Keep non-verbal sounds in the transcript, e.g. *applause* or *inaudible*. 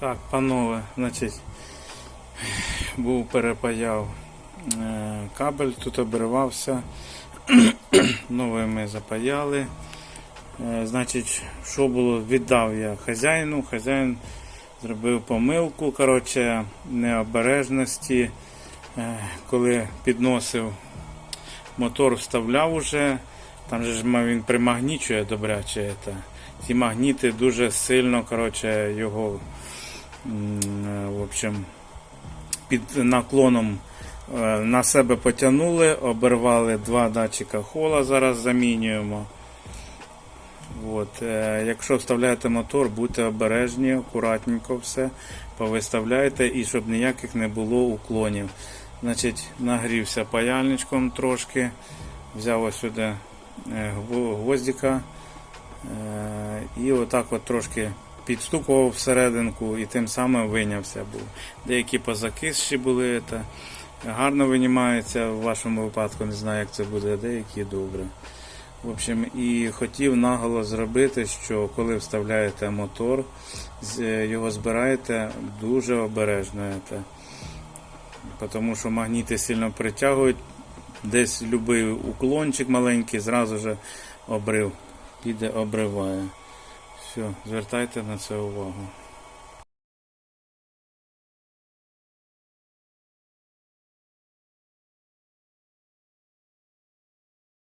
Так, панове, значить, був перепаяв е, кабель, тут обривався. *clears throat* Новий ми запаяли. Е, Значить, що було, віддав я хазяїну. Хазяїн зробив помилку, коротше, необережності. Е, Коли підносив мотор, вставляв уже. Там же він примагнічує добряче. Це. Ці магніти дуже сильно коротше, його е, в общем, під наклоном е, на себе потягнули, обірвали два датчика хола, зараз замінюємо. От, е, якщо вставляєте мотор, будьте обережні, акуратненько все повиставляйте і щоб ніяких не було уклонів. Значить, нагрівся паяльничком трошки, взяв ось сюди е, гвоздика е, і отак от трошки підстукував всерединку і тим самим вийнявся був. Деякі позакисші були, та гарно винімаються в вашому випадку, не знаю, як це буде, деякі добре. В общем, і хотів наголос зробити, що коли вставляєте мотор, е, його збираєте дуже обережно. Тому що магніти сильно притягують, десь любий уклончик маленький, зразу же обрив, піде обриває. Все, звертайте на це увагу.